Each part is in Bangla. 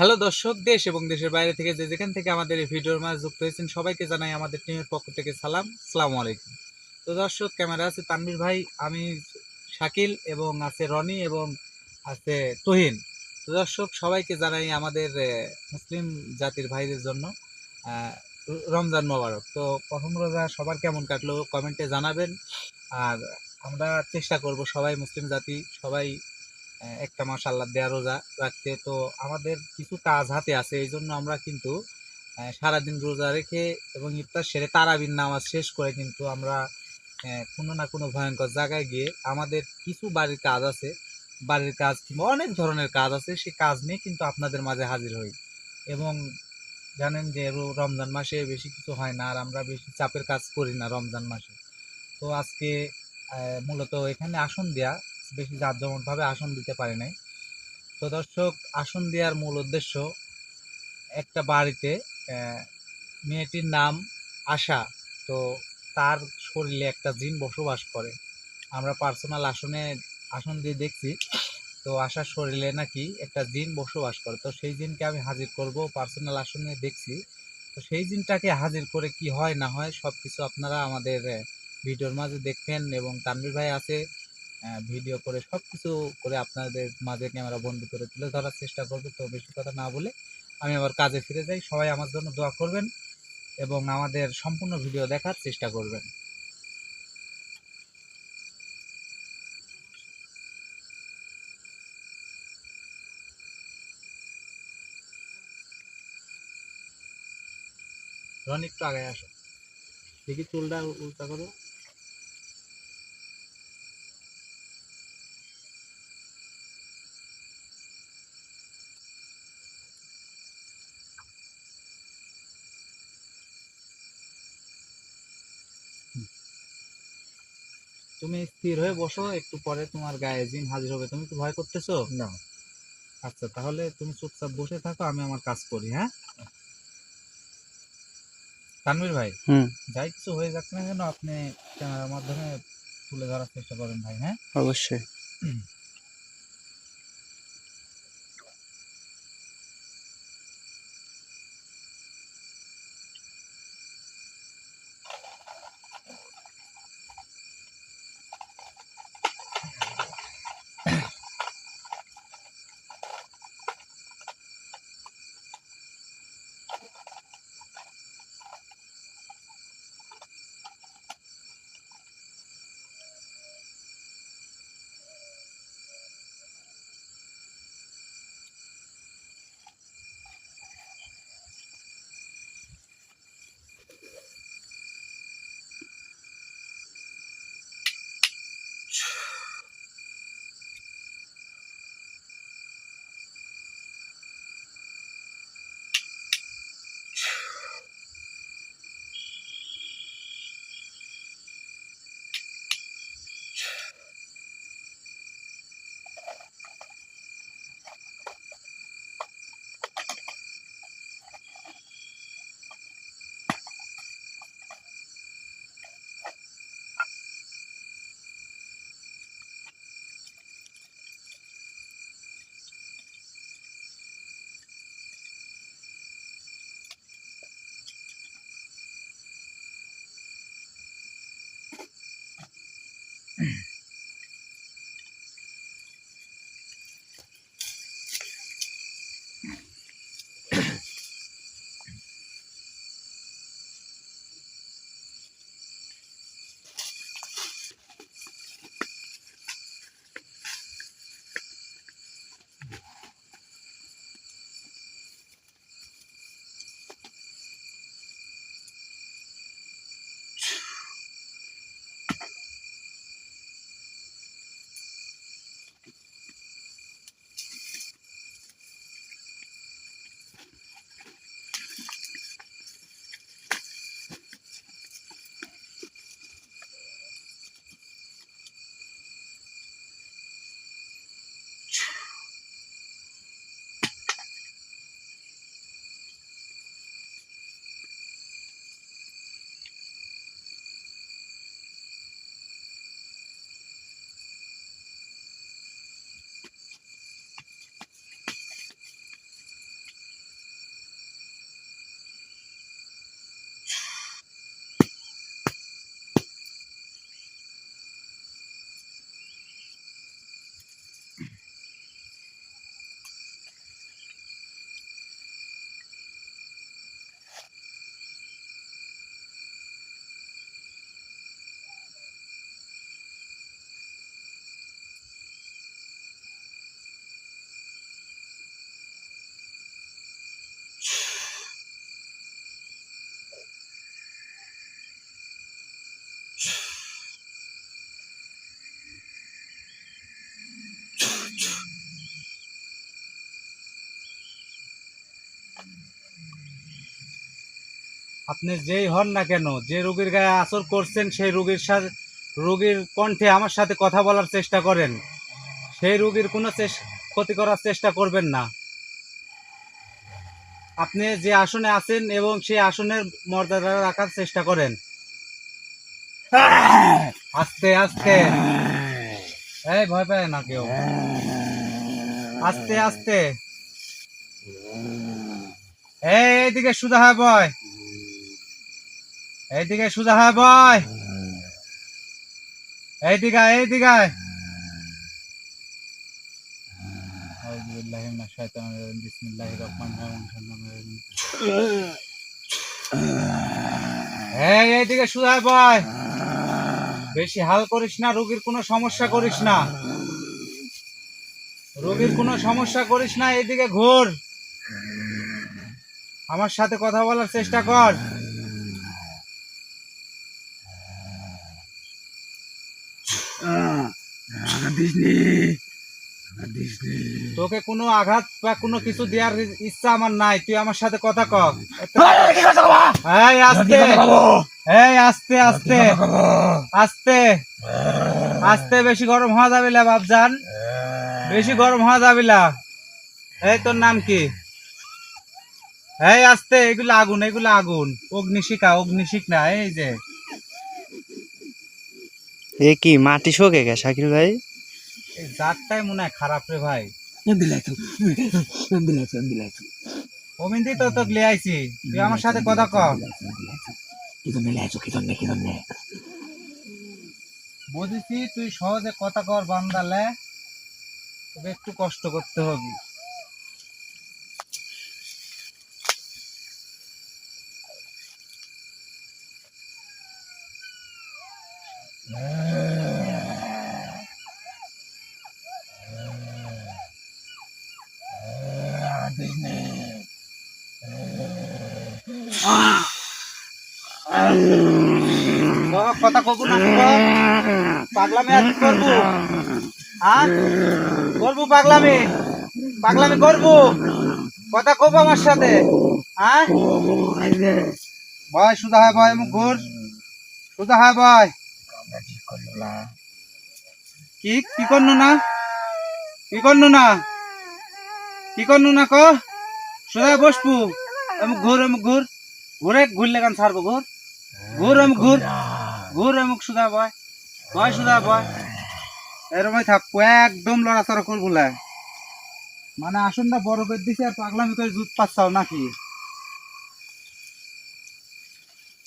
হ্যালো দর্শক, দেশ এবং দেশের বাইরে থেকে যে যেখান থেকে আমাদের এই ভিডিওর মাঝে যুক্ত হয়েছেন, সবাইকে জানাই আমাদের টিমের পক্ষ থেকে সালাম। সালাম আলাইকুম। তো দর্শক, ক্যামেরা আছে তানভীর ভাই, আমি শাকিল এবং আছে রনি এবং আছে তুহিন। তো দর্শক, সবাইকে জানাই আমাদের মুসলিম জাতির ভাইদের জন্য রমজান মোবারক। তো প্রথম রোজা সবার কেমন কাটলো, কমেন্টে জানাবেন। আর আমরা চেষ্টা করব সবাই মুসলিম জাতি, সবাই একটা মাস আল্লাহ দেয়া রোজা রাখতে। তো আমাদের কিছু কাজ হাতে আছে, এই জন্য আমরা কিন্তু সারাদিন রোজা রেখে এবং ইফতার সেরে তারাবির নামাজ শেষ করে কিন্তু আমরা কোনো না কোনো ভয়ঙ্কর জায়গায় গিয়ে আমাদের কিছু বাড়ির কাজ আছে, বাড়ির কাজ কিংবা অনেক ধরনের কাজ আছে সেই কাজ নিয়ে কিন্তু আপনাদের মাঝে হাজির হই। এবং জানেন যে রমজান মাসে বেশি কিছু হয় না, আর আমরা বেশি চাপের কাজ করি না রমজান মাসে। তো আজকে মূলত এখানে আসন দেয়া বেশি জাঁকজমকভাবে আসন দিতে পারি নাই। তো দর্শক, আসন দেওয়ার মূল উদ্দেশ্য একটা বাড়িতে মেয়েটির নাম আশা। তো তার শরীরে একটা জিন বসবাস করে। আমরা পার্সোনাল আসনে আসন দিয়ে দেখছি, তো আশার শরীরে নাকি একটা জিন বসবাস করে। তো সেই জিনকে আমি হাজির করব, পার্সোনাল আসনে দেখছি। তো সেই জিনটাকে হাজির করে কি হয় না হয় সব কিছু আপনারা আমাদের ভিডিওর মাঝে দেখবেন এবং তানভীর ভাই আছে ভিডিও করে সব কিছু করে আপনাদের মাঝে ক্যামেরা বন্দি করে তুলে ধরার চেষ্টা করবে। তো বেশি কথা না বলে আমি আবার কাজে ফিরে যাই। সবাই আমার জন্য দোয়া করবেন এবং আমাদের সম্পূর্ণ ভিডিও দেখার চেষ্টা করবেন। রন, একটু আগে আসো। দেখি চুলটা উল্টা করো তুমি স্থির হয়ে বসো একটু পরে তোমার গায়ে জিন হাজির হবে। তুমি কি ভয় করতেছো? না। আচ্ছা তাহলে তুমি চুপচাপ বসে থাকো আমি আমার কাজ করি হ্যাঁ? তানভীর ভাই যাই কিছু হয়ে যাক না কেন আপনি ক্যামেরার মাধ্যমে তুলে ধরার চেষ্টা করেন ভাই হ্যাঁ? অবশ্যই। আপনি যেই হন না কেন, যে রোগীর গায়ে আসর করছেন, সেই রোগীর সাথে, রোগীর কণ্ঠে আমার সাথে কথা বলার চেষ্টা করেন। সেই রোগীর কোনো ক্ষতি করার চেষ্টা করবেন না। আপনি যে আসনে আছেন এবং সেই আসনের মর্যাদা রাখার চেষ্টা করেন। আস্তে আস্তে। এই ভয় পায় না কেউ। আস্তে আস্তে। এই, এইদিকে সুদা হয় বয় এইদিকে সুদা হয় বয়। এইদিকে এইদিকে এইদিকে হয় বেশি হাল করিস না, রোগীর কোনো সমস্যা করিস না। রোগীর কোনো সমস্যা করিস না, এইদিকে ঘোর। আমার সাথে কথা বলার চেষ্টা কর। তোকে কোনো আঘাত বা কোনো কিছু দেওয়ার ইচ্ছা আমার নাই তুই আমার সাথে কথা কর এই আস্তে। এই আস্তে আস্তে। আস্তে। আস্তে বেশি গরম হওয়া যাবে না বাপজান। বেশি গরম হওয়া যাবে না। এই তোর নাম কি? এই আস্তে এগুলো আগুন এগুলো আগুন। অগ্নিশিখা অগ্নিশিখা এই যে। এ কি মাটি শোকে গে শাকিল ভাই? এই জাতটাই মনে হয় খারাপ রে ভাই। অমিন্দি তো তো লিয়ে আইছি। তুই আমার সাথে কথা কর বুঝেছি তুই সহজে কথা কর বান্দালে। তোকে একটু কষ্ট করতে হবে। বাবা, কথা কব না? পাগলামি আর করব? হ্যাঁ? করব পাগলামি? পাগলামি করব? কথা কব আমার সাথে? হ্যাঁ? ভয় সুদা হয় ভাই ঘুর। সুদা হয় ভয়। কি কি করনু না? কি করনু না? কি করনু না ক? সুদা বসবু। এমুক ঘুর এমুক ঘুর। ঘুরে ঘুরলে কান ছাড়বো, ঘুর। ঘুর এমুক ঘুর। ঘুর এমুক সুদা বয়। বয় সুদা বয়। এরমই থাকব একদম লড়াচড়া করব। মানে আসনটা বড় করে দিছে আর পাগলামি করে জুত পাচ্ছাও নাকি?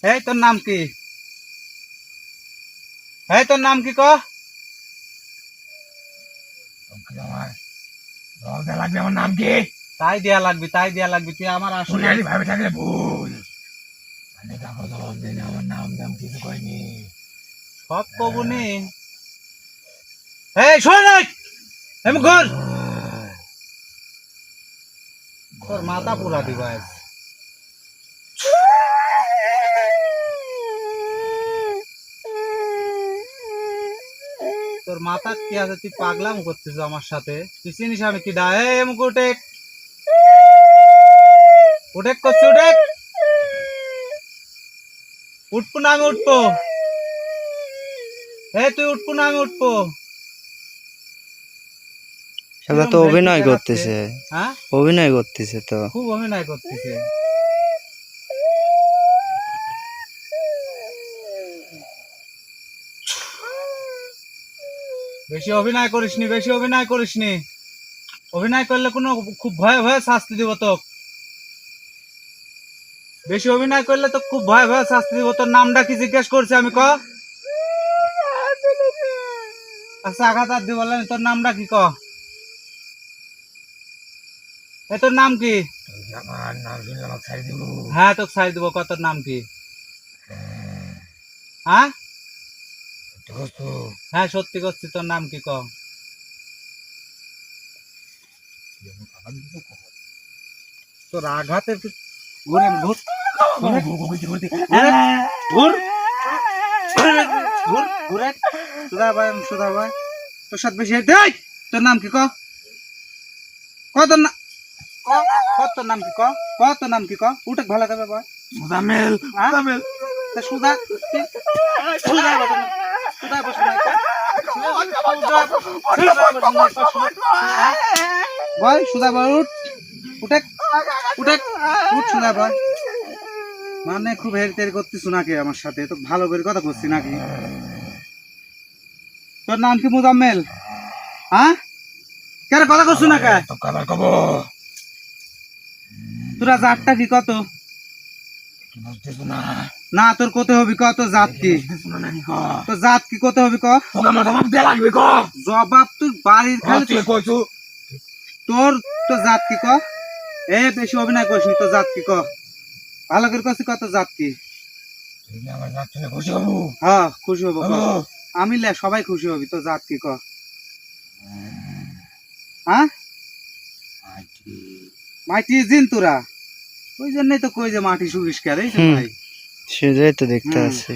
এই তোর নাম কি? এই তোর নাম কি ক? আমার নাম কি তাই দেয়া লাগবে তাই দেয়া লাগবে। তুই আমার আসন পুরানি ভাবে থাকলে ভুল। তোর মাথা পুরা দিবা তোর মাথা কি আছে? তুই পাগলাম করতেছ আমার সাথে। তুই চিনিস আমি কি দা এম উঠেক উঠেক করছি উঠেক উঠবো না আমি উঠবো। এই তুই উঠবো না আমি উঠবো। শালা তো অভিনয় করতেছে। হ্যাঁ? অভিনয় করতেছে তো। খুব অভিনয় করতেছে। বেশি অভিনয় করিসনি বেশি অভিনয় করিসনি। অভিনয় করলে কোনো খুব ভয়ে ভয়ে শাস্তি দিব তো বেশি অভিনয় করলে তো খুব ভয়ে ভয়ে শাস্তি দিব। তোর নামটা কি জিজ্ঞেস করছে আমি, ক? আচ্ছা আঘাত আর তোর নামটা কি, ক? এ, তোর নাম কি? হ্যাঁ তোকে ছাড়ি দেবো কত নাম কি? হ্যাঁ? হ্যাঁ সত্যি করছি, তোর নাম কি, ক? তোর আঘাতের ঘুরে ঘুর। ঘুরে ঘুর ঘুর ঘুরে সুধা ভাই সুধা ভাই। তোর সাথে বেশি দেই তোর নাম কি ক? ক তোর নাম ক ক কত নাম কি ক? কত নাম কি ক? উঠে ভালো করে বয় মুজাম্মেল হ্যাঁ? মুজাম্মেল। তা সুদা বসে না। সুদা বসে না বয় সুদা বয় উঠ। উঠে। উঠে বয় মানে খুব হেরি তেরি করতিস নাকি আমার সাথে? তো ভালো করে কথা করছি নাকি? তোর নাম কি মুজাম্মেল? হ্যাঁ? কেন কথা করছ না কে? কব তোরা জাতটা কি কত? না। তোর কত হবি জাত কি? তোর জাত কি কত হবি ক? তোকে আমার জবাব তুই বাড়ির খালি তোর তো জাত কি ক? এ বেশি অভিনয় করিস নি তোর জাত কি ক? ভালো করে কছি কত জাত কি? খুশি হব? হ্যাঁ খুশি হব আমি লে সবাই খুশি হবি তোর জাত কি ক? হ্যাঁ। আচ্ছা মাটি জিন তোরা? ওই জন্যই তো কই যে মাটি শুকিস কে রে হুম। ভাই। সেটাই তো দেখতে। আছি।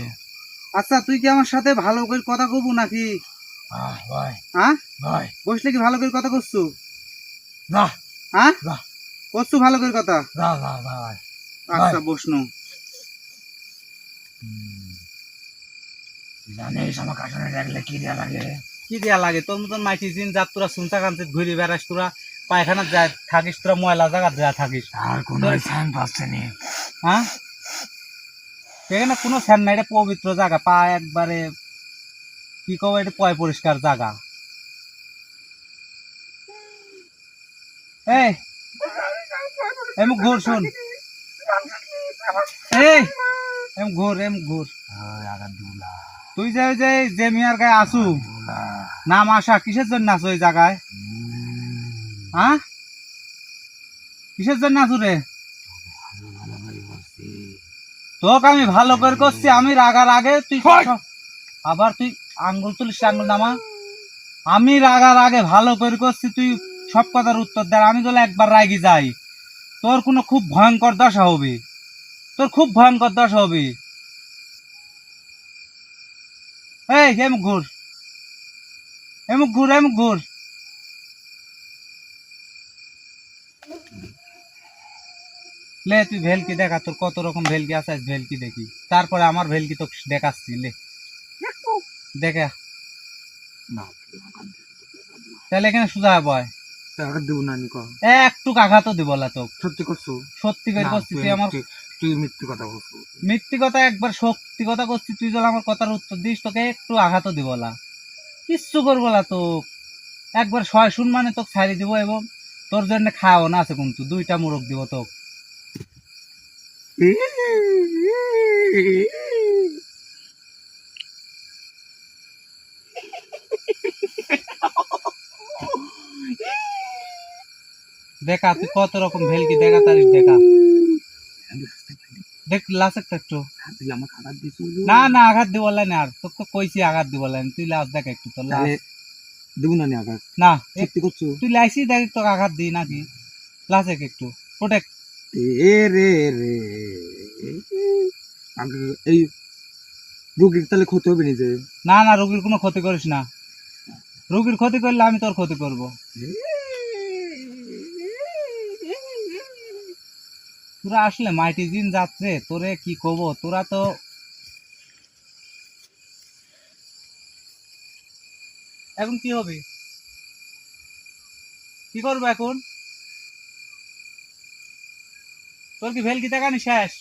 আচ্ছা তুই কি আমার সাথে ভালো করে কথা কবু নাকি? হ্যাঁ? ভাই। বসলে কি ভালো করে কথা করছু? যা হ্যাঁ? করছু ভালো করে কথা? আচ্ছা বসনু। জানিস আমার কাশনে রাখলে কি দেয়া লাগে? কি দেয়া লাগে? তোর মতন মাইটি জিন যাত তোরা শুনছা কানতে ঘুরে বেড়াস তোরা পায়খানা থাকিস তোরা ময়লা জায়গা যা থাকিস। আর কোন পাচ্ছে নি। হ্যাঁ? কোনো ফ্যান নাই এটা পবিত্র জায়গা পা একবারে কি কব এটা পয় পরিষ্কার জায়গা এই! এম ঘুর শুন। এই এম ঘুর এম ঘুর। তুই যে যে যে মিয়ার গায়ে আসু নাম আসা কিসের জন্য আসু ওই জায়গায়? হ্যাঁ কিসের জন্য আসু রে? তোকে আমি ভালো করে করছি আমি রাগার আগে তুই আবার তুই আঙ্গুল তুলিস আঙ্গুল নামা। আমি রাগার আগে ভালো করে করছি তুই সব কথার উত্তর দেয় আমি তোলে একবার রাগি যাই। তোর কোনো খুব ভয়ঙ্কর দশা হবে। তোর খুব ভয়ঙ্কর দশা হবে। এই এমুক ঘুর। এমুক ঘুর এমুক ঘুর। লে তুই ভেলকি দেখা তোর কত রকম ভেলকি আছে ভেলকি দেখি। তারপরে আমার ভেলকি তো দেখাচ্ছি লে। দেখা। না তাহলে এখানে সুজা বয় দেবো না একটু আঘাতও দিব না তো সত্যি করছ? সত্যি করে করছি তুই তুই আমার তুই মিথ্যে কথা বলছো। মিথ্যি কথা একবার সত্যি কথা করছি তুই যদি আমার কথার উত্তর দিস তোকে একটু আঘাতও দিব না কিচ্ছু করব না তো একবার ছয় শুন মানে তোকে ছাড়ি দিব এবং তোর জন্য খাওয়াও না আছে কিন্তু দুইটা মুরগ দিব তোকে। দেখা তুই কত রকম ভেলকি দেখা দেখা। দেখ লাস একটা না না আঘাত দিব না আর। তোকে কইছি আঘাত দিব তুই লাস দেখ একটু তোর লাস দেবো না আঘাত? না সত্যি করছ? তুই লাইসি দেখ তোকে আঘাত দিই নাকি লাস এক একটু প্রোটেক্ট এ রে রে এই রোগীর তাহলে ক্ষতি হবে নিজে না না রোগীর কোনো ক্ষতি করিস না। রোগীর ক্ষতি করলে আমি তোর ক্ষতি করব। তোরা আসলে মাইটি জিন যাচ্ছে তোরে কি কব? তোরা তো এখন কি হবে? কি করব এখন? তোর কি ভেলকি দেখানি শেষ?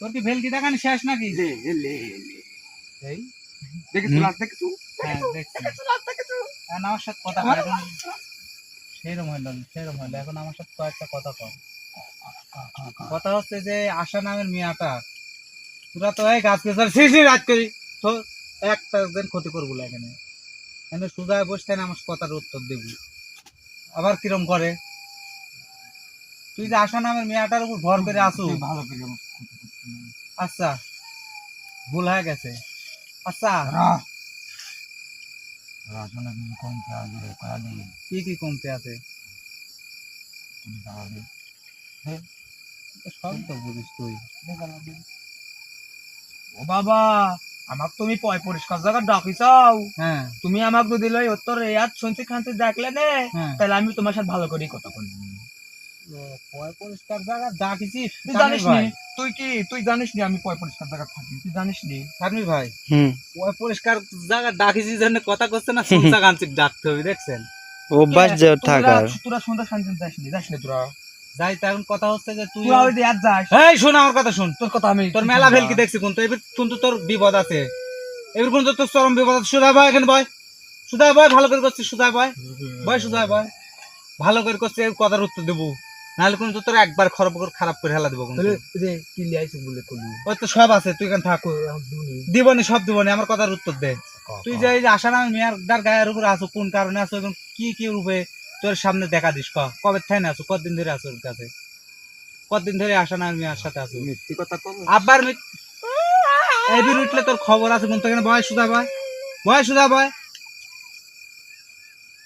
তোর কি ভেলকি দেখানি শেষ নাকি? হ্যাঁ দেখছি। এখন আমার সাথে কথা কয় এখন সেরম হইল সেরম হইল। এখন আমার সাথে কয়েকটা কথা কর কথা হচ্ছে যে আশা নামের মিয়াটা তোরা তো এই গাছ পেছার শিশি রাত করি। তো একটা দিন ক্ষতি করব এখানে। এখানে সুজায় বসতে আমার কথার উত্তর দেবি। আবার কিরম করে? তুই যে আশা নামের মেয়াটার উপর ভর করে আসু ভালো করে। আচ্ছা। ভুল হয়ে গেছে। আচ্ছা। কি কি কমতে আছে? সব তো বুঝিস তুই। ও বাবা আমাক তুমি পয় পরিষ্কার জায়গা ডাকিছাও। হ্যাঁ। তুমি আমাক যদি লই উত্তর ইয়াত শুনছি খানছি দেখলে নে হ্যাঁ। তাহলে আমি তোমার সাথে ভালো করেই কথা বলব। পয় পরিষ্কার জায়গা? ডাকিছি। তুই জানিস নি তুই কি তুই জানিস নি আমি পয় পরিষ্কার জায়গা থাকি? তুই জানিস নি তানভীর ভাই হুম। পয় পরিষ্কার জায়গা ডাকিছি জন্য কথা করছে না গানচিক ডাকতে হবে দেখছেন? অভ্যাস যে থাকার। তোরা সন্ধ্যা শান্তি যাস নি যাস নি তোরা। যাই কথা হচ্ছে যে তুই ওই আর যাস। এই শোন আমার কথা শুন। তোর কথা আমি তোর মেলা ভেলকি দেখছি কোন তো এবার কিন্তু তোর বিপদ আছে। এবার কিন্তু তোর চরম বিপদ আছে। সুধায় বয় এখানে বয়। সুধায় বয় ভালো করে করছিস সুধায় ভাই বয় সুধায় ভাই ভালো করে করছিস এই কথার উত্তর দেবো। নাহলে কিন্তু তোর একবার খারাপ খারাপ করে হেলা দেবো তো সব আছে তুই এখানে থাক। দিবনি? সব দিবনি আমার কথার উত্তর দে। তুই যে আশা নামে মেয়ার দার গায়ের উপরে আছো কোন কারণে আছো এবং কি কি রূপে তোর সামনে দেখা দিস কবে থাই না আছো কতদিন ধরে আছো ওর কাছে? কতদিন ধরে আশা নামে মেয়ার সাথে আছো? আবার মিট- উঠলে তোর খবর আছে কোন এখানে বয় সুধা বয়? বয় সুধা বয়?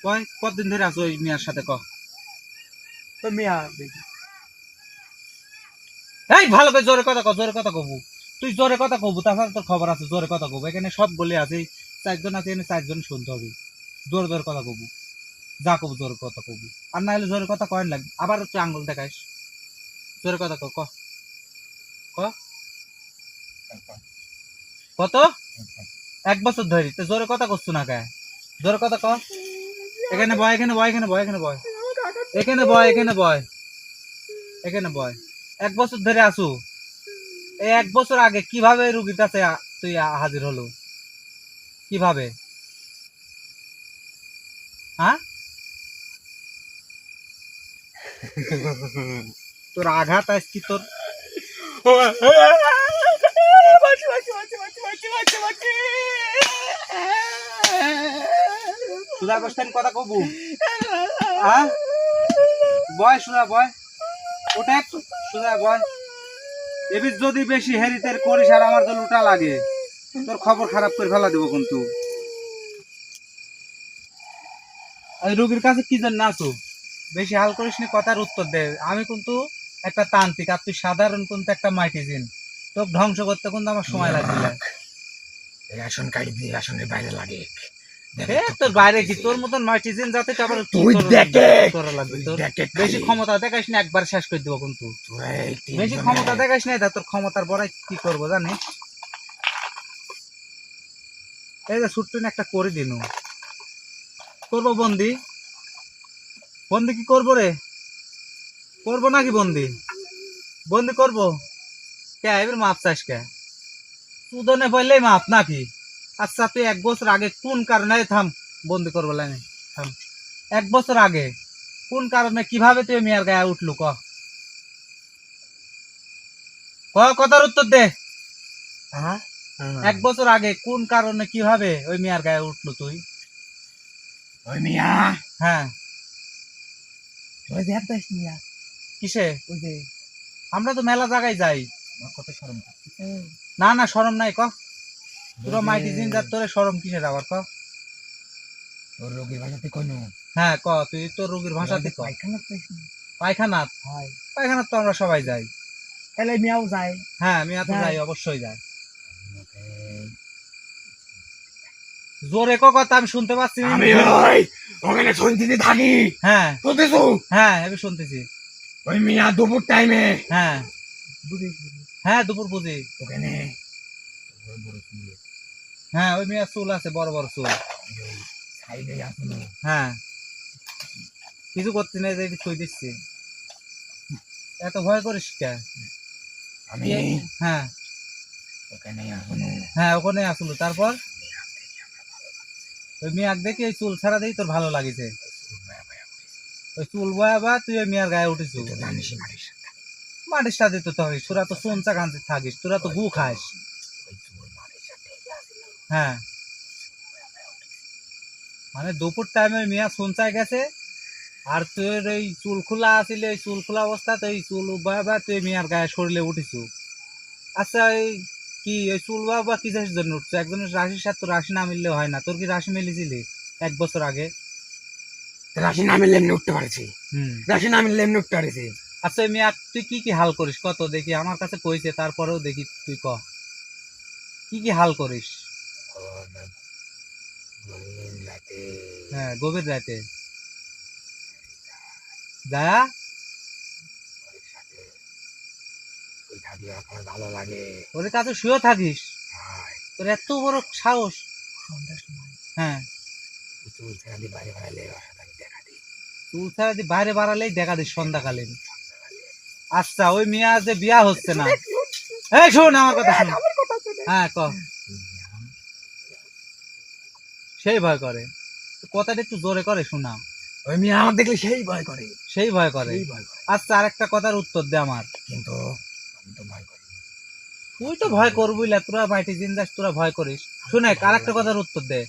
বয় কতদিন ধরে আছো ওই মেয়ার সাথে ক? এই ভালো জোরে কথা জোরে কথা কবু তুই জোরে কথা কবু তোর খবর আছে জোরে কথা কবু এখানে সব বলে আছে চারজন আছে এখানে চারজন শুনতে হবে জোরে জোরে কথা কবু যা কবু জোরে কথা কবু আর না হলে জোরে কথা কয়েন লাগবে আবার তুই আঙ্গুল দেখাইস জোরে কথা ক ক ক কত এক বছর ধরি তো জোরে কথা করছ না কে জোরে কথা ক এখানে বয় এখানে বয় এখানে বয় এখানে বয় এখানে বয় এখানে বয়। এখানে বয়। এক বছর ধরে আসু এই এক বছর আগে কীভাবে রুগীর কাছে তুই হাজির হলো? কীভাবে? হ্যাঁ? তোর আঘাত আজকে তোর কথা কবু। হ্যাঁ? বয় সুধা বয় ওটা একটু সুধা বয়। এবার যদি বেশি হেরিতের করিস আর আমার তো লুটা লাগে, তোর খবর খারাপ করে ফেলা দেবো কিন্তু। রোগীর কাছে কি জন্য আসো বেশি হাল করিস নি কথার উত্তর দে। আমি কিন্তু একটা তান্ত্রিক আর তুই সাধারণ কিন্তু একটা মাইটিজিন তোর ধ্বংস করতে কিন্তু আমার সময় লাগবে না। রেশন কার্ড দিয়ে রেশনের বাইরে লাগে। তোর বাইরে কি? তোর মতন মাইটিজিন যাতে আবার তুই দেখে। তোরা লাগবে তোর বেশি ক্ষমতা দেখাস না একবার শেষ করে দেবো কিন্তু। তোরা এই তিনজনে- বেশি ক্ষমতা দেখাস না তোর ক্ষমতার বড়াই কি করব এই যে একটা করে দিনু। করব বন্দি? বন্দি কি করব রে? করব নাকি বন্দি? বন্দি করব? কে এবার মাপ চাস কে? সুদনে বললেই মাপ নাকি? আচ্ছা তুই এক বছর আগে কোন কারণে থাম বন্দি করব লাইনে থাম। এক বছর আগে কোন কারণে কীভাবে তুই মেয়ের গায়ে উঠলু ক? কথার উত্তর দে। হ্যাঁ? এক বছর আগে কোন কারণে কীভাবে ওই মেয়ার গায়ে উঠল তুই? ওই মিয়া? হ্যাঁ। ওই যে একদাস মিয়া। কিসে? ওই যে আমরা তো মেলা জায়গায় যাই। কত শরম না না সরম নাই ক। তোরা মাইটি যার তোরে সরম কিসের আবার ক? তোর রোগীর ভাষাতে কোনো হ্যাঁ ক তুই তোর রোগীর ভাষাতে ক। পায়খানা পায়খানা হয়। পায়খানা তো আমরা সবাই যাই। তাহলে মিয়াও যায়। হ্যাঁ আমি তো যাই। যাই অবশ্যই যাই জোরে ক কথা আমি শুনতে পাচ্ছি। আমি ওই ওখানে শুনতে থাকি হ্যাঁ। বুঝেছ হ্যাঁ আমি শুনতেছি। ওই মিয়া দুপুর টাইমে হ্যাঁ। হ্যাঁ দুপুর বুঝি। ওখানে। বড় হ্যাঁ ওই মেয়ের চুল আছে বড় বড় চুল। সাইডে হ্যাঁ। কিছু করতে নেই যে থই দিচ্ছি। এত ভয় করিস কে? আমি? হ্যাঁ। ওখানে হ্যাঁ ওখানে আসলো তারপর? ওই মেয়াক দেখে এই চুল ছাড়া দেখি তোর ভালো লাগিছে। ওই চুল বয়া বা তুই ওই মেয়ার গায়ে উঠেছিস মাটির সাথে তো থাকিস। তোরা তো সোনচা কান্তি থাকিস তোরা তো গু খাস। হ্যাঁ। মানে দুপুর টাইমে মিয়া সোনচায় গেছে আর তোর ওই চুল খোলা আছিল ওই চুল খোলা অবস্থাতে ওই চুল বাবা তুই মিয়ার গায়ে শরীরে উঠিছু। আচ্ছা এই কি ওই চুল বাবা কিসের জন্য উঠছো? একজনের রাশির সাথে তো রাশি না মিললে হয় না। তোর কি রাশি মিলিছিলি এক বছর আগে? রাশি না মিললে এমনি উঠতে পারছি। হুম। রাশি না মিললে এমনি উঠতে পারছি। আচ্ছা ওই মিয়া তুই কি কি হাল করিস? কত দেখি আমার কাছে কইছে তারপরেও দেখি তুই ক। কি কি হাল করিস? হ্যাঁ গভীর রাতে। যা ভালো লাগে ওর কাছে শুয়ে থাকিস। তোর এত বড় সাহস। হ্যাঁ। চুল ছেড়ে দিয়ে বাড়ি বাড়ালে ওর সাথে আমি দেখা দিই ছাড়া বাইরে বাড়ালেই দেখা দিস সন্ধ্যাকালীন। আচ্ছা ওই মিয়া যে বিয়া হচ্ছে না। এই শোন আমার কথা শোন। হ্যাঁ ক। সেই ভয় করে। কথাটা একটু জোরে করে শোনা ওই মেয়ে আমার দেখলে সেই ভয় করে। সেই ভয় করে। সেই ভয় করে। আচ্ছা আরেকটা কথার উত্তর দে আমার। কিন্তু আমি তো ভয় করি। তুই তো ভয় না তোরা মাইটি জিন্দাস তোরা ভয় করিস। শুনে আরেকটা কথার উত্তর দে।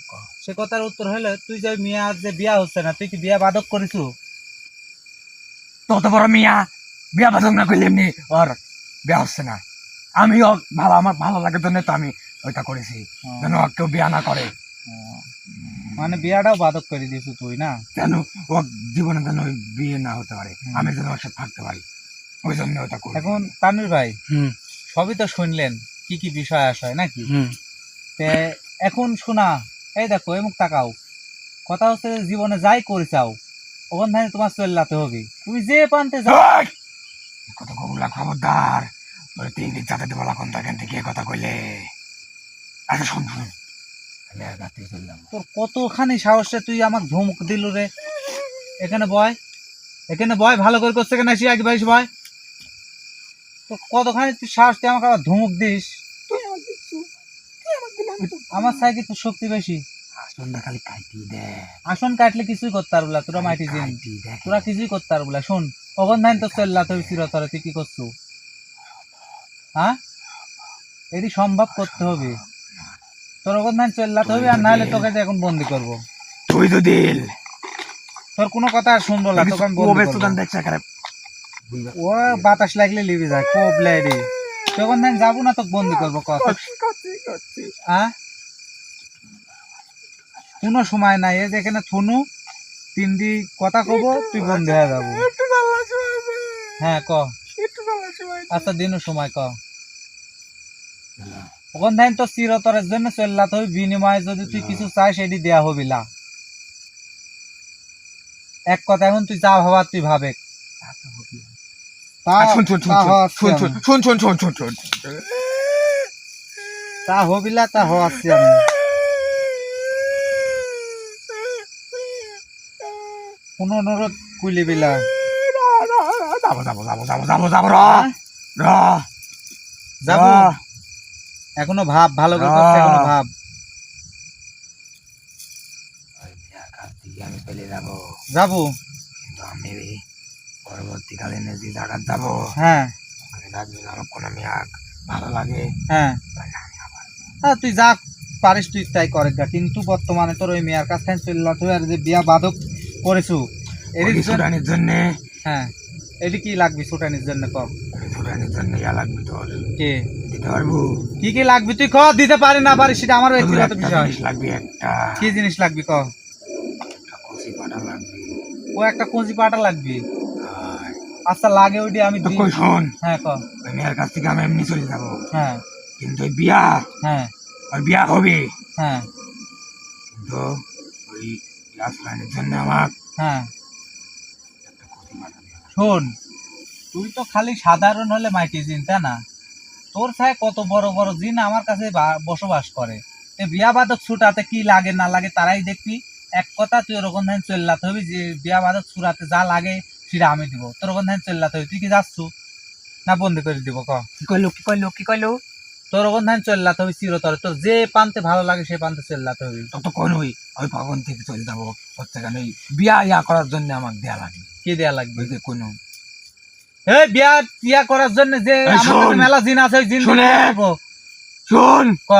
সে কথার উত্তর হলে তুই যে মিয়া যে বিয়া হচ্ছে না তুই কি বিয়া বাদক তত বড় মিয়া বিয়া বাদক না করলে এমনি বিয়া হচ্ছে না। আমিও ভালো আমার ভালো লাগার জন্য তো আমি ওইটা করেছি। যেন কেউ বিয়া না করে। মানে বিয়াটাও বাদক করে দিয়েছু তুই না? কেন? ও জীবনে যেন ওই বিয়ে না হতে পারে। আমি যেন ওর সাথে থাকতে পারি। ওই জন্য ওটা করি এখন তানভীর ভাই সবই তো শুনলেন কি কি বিষয় আসায় নাকি? তে এখন শোনা এই দেখো এমুক তাকাও। কথা হচ্ছে জীবনে যাই করে চাও ওখান থেকে তোমার চল্লাতে হবে। তুমি যে পানতে যাও কথা কবুলা খবরদার। তিন দিন কোন এখান থেকে কথা কইলে। আচ্ছা শোন শোন। আমি আর রাত্রি চললাম তোর কতখানি সাহসে তুই আমাকে ধমক দিল রে। এখানে বয় এখানে বয় ভালো করে করছে কেন আসি আগে বাইশ বয়? তো কতখানি তুই সাহস তুই আমাকে আবার ধমক দিস? আমার সাইকে তোর শক্তি বেশি? খালি দে। আসন কাটলে কিছুই করতে পারব না তোরা মাইটি জিন। কাইটি দে। তোরা কিছুই করতে পারব না শোন ওখান ধান তো চললা তুই চিরতরে তুই কি করছ? হ্যাঁ? এটি সম্ভব করতে হবে। তোর ওখান চললাতে হবে আর নাহলে তোকে এখন বন্দি করব। তুই তো দিল। তোর কোনো কথা আর শুনব না তোকে আমি বন্দি করব। ও বাতাস লাগলে লিবি যায় কোপ লাইরে তখন আমি যাব না তোকে বন্দি করব কথা হ্যাঁ? কোনো সময় নাই এই যেখানে থুনু তিনটি কথা কব তুই বন্দি হয়ে যাব। হ্যাঁ ক। একটু ভালো সময় আচ্ছা দিনু সময় ক। ওখান থেকে তো চিরতরের জন্য চললাত হবি বিনিময়ে যদি তুই কিছু চাই সেটি দেয়া হবি এক কথা এখন তুই যা ভাবার তুই ভাবে তা- হবিলা তা হওয়াচ্ছি আমি কোন অনুরোধ কুলি বিলা যাব যাব যাব যাব যাব যাব র যাব। এখনও ভাব ভালো করে করছে, এখনও ভাব। ওই বিয়ার কাছ থেকে আমি চলে যাব। যাব? কিন্তু আমি পরবর্তীকালে যে জায়গায় যাব। হ্যাঁ। ওখানে রাখবি আমার কোনো মেয়াক ভালো লাগে। হ্যাঁ। হ্যাঁ তুই যা পারিস তুই তাই করে গা। কিন্তু বর্তমানে তোর ওই মেয়ের কাছ থেকে চললা তুই আর যে বিয়া বাদক করেছু এটি জন্য। হ্যাঁ। এটি কি লাগবি সুটানির জন্য ক সুরানির জন্য ইয়া লাগবে তোর। কে? দিতে পারব কি কি লাগবি? তুই ক দিতে পারি না পারিস সেটা আমার ব্যক্তিগত বিষয়। লাগবে একটা কি জিনিস লাগবি ক? পাটা লাগবে। ও একটা পাটা লাগবি। আচ্ছা লাগে ওইটি আমি কই শোন হ্যাঁ ক। ওই মেয়ের কাছ থেকে আমি এমনি চলে যাব। হ্যাঁ। কিন্তু ওই বিয়া হ্যাঁ। আর বিয়া হবে। হ্যাঁ। কিন্তু ওই গ্লাস লাইনের জন্য আমার হ্যাঁ। শোন তুই তো খালি সাধারণ হলে মাইটি জিন তাই না। তোর ছায় কত বড় বড় জিন আমার কাছে বসবাস করে। তে বিয়া বাদক ছুটাতে কি লাগে না লাগে তারাই দেখবি। এক কথা তুই ওরকম ধান চল্লাতে হবি যে বিয়া বাদক ছুটাতে যা লাগে সেটা আমি দিব। তোর ওরকম ধান চল্লাতে হবি তুই কি যাচ্ছ? না বন্দি করে দিব ক। কি কইলো কি কইলো কি কইলো? তোর ওরকম ধান চল্লাতে হবি চিরতরে। তোর যে পান্তে ভালো লাগে সে পান্তে চল্লাতে হবি। তত কোন ওই ভবন থেকে চলে যাব। হচ্ছে কেন বিয়া ইয়া করার জন্য আমাকে দেয়া লাগবে। কি দেয়া লাগবে? কোনো এই বিয়া টিয়া করার জন্য যে এই আমার কাছে শোন। মেলা জিন আছে জিন শোনে। দিয়ে ক?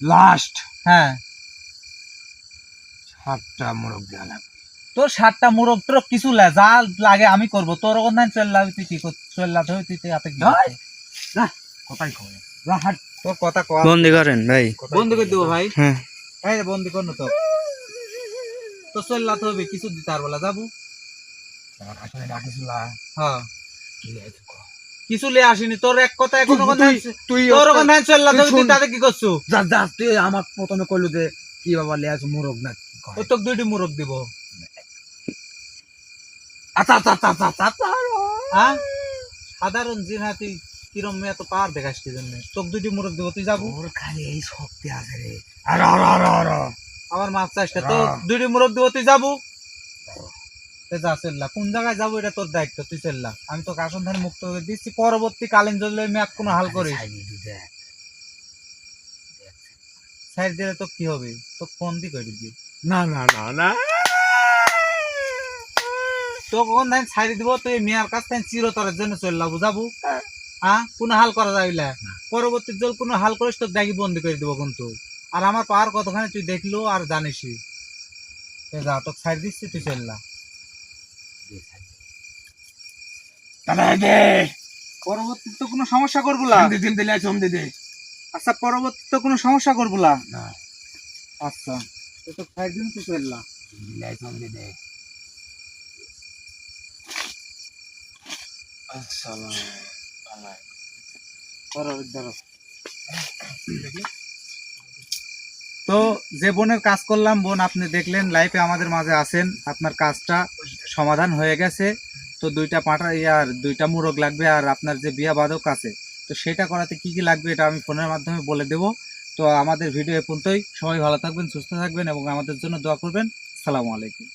লাস্ট। হ্যাঁ। সাতটা মোরগ দেওয়া লাগবে। তোর সাতটা মুরগ তোর কিছু লা যা লাগে আমি করব। তোর ওখান থেকে তুই কি তুই তুই হাতে কথা বন্দি করেন ভাই। বন্ধ করে দেবো ভাই। হ্যাঁ। এই বন্দি কর না তো। তো চল্লা তো হবে কিছু দিতে পারব না যাব। আসলে ডাকিছিল হ্যাঁ। কি লেগে কো? কিছু লে আসিনি। তোর এক কথা এখন তুই- তুই- তোর ওখান চললা তুই তুই তাতে কি করছ? যা যা তুই আমার প্রথমে কইলো যে কি বাবা লে আছে মোরগ না ও তোকে দুইটি মুরগ দিব। হ্যাঁ? সাধারণ জিন হাতি কিরম এত পাওয়ার দেখাস কি জন্য? তোকে দুইটি মুরগ দিব তুই যাব? ওর খালি এই শক্তি আছে রে। আর আর আর আর আর। আমার মাছ চাষটা তো। দুইটি মুরগ দিব তুই যাব? যা চেল্লা কোন জায়গায় যাব এটা তোর দায়িত্ব তুই চেল্লা আমি তোকে আসন ধান মুক্ত করে দিচ্ছি পরবর্তী কালীন যদি কোনো হাল করিস। সাইড দিলে তো কি হবে? তো ফোন দি করে দিবি না না না না। তো কখন ধান ছাড়ি দিব তুই মেয়ার কাছ থেকে চিরতরের জন্য চললা বুঝাবো? হ্যাঁ কোনো হাল করা যাইলা পরবর্তী জল কোনো হাল করিস তোর দাগি বন্দি করে দিব কিন্তু। আর আমার পাওয়ার কতখানি তুই দেখল আর জানিসই। এ যা তোকে ছাড় দিচ্ছি তুই চললা। তাহলে এই যে পরবর্তী তো কোনো সমস্যা করব না। দিন দিলে সন্ধি দে আচ্ছা পরবর্তী তো কোনো সমস্যা করব না? আচ্ছা তো তো ছাড় দিন তুই চললা। দিলে সন্ধি দে ধরো, ধরো। তো যে বোনের কাজ করলাম, বোন আপনি দেখলেন লাইফে আমাদের মাঝে আছেন। আপনার কাজটা সমাধান হয়ে গেছে। তো দুইটা পাটা আর দুইটা মুরগ লাগবে আর আপনার যে বিয়া বাদক আছে, তো সেটা করাতে কি কি লাগবে এটা আমি ফোনের মাধ্যমে বলে দেব। তো আমাদের ভিডিও এ পর্যন্তই। সবাই ভালো থাকবেন, সুস্থ থাকবেন এবং আমাদের জন্য দোয়া করবেন। সালামু আলাইকুম।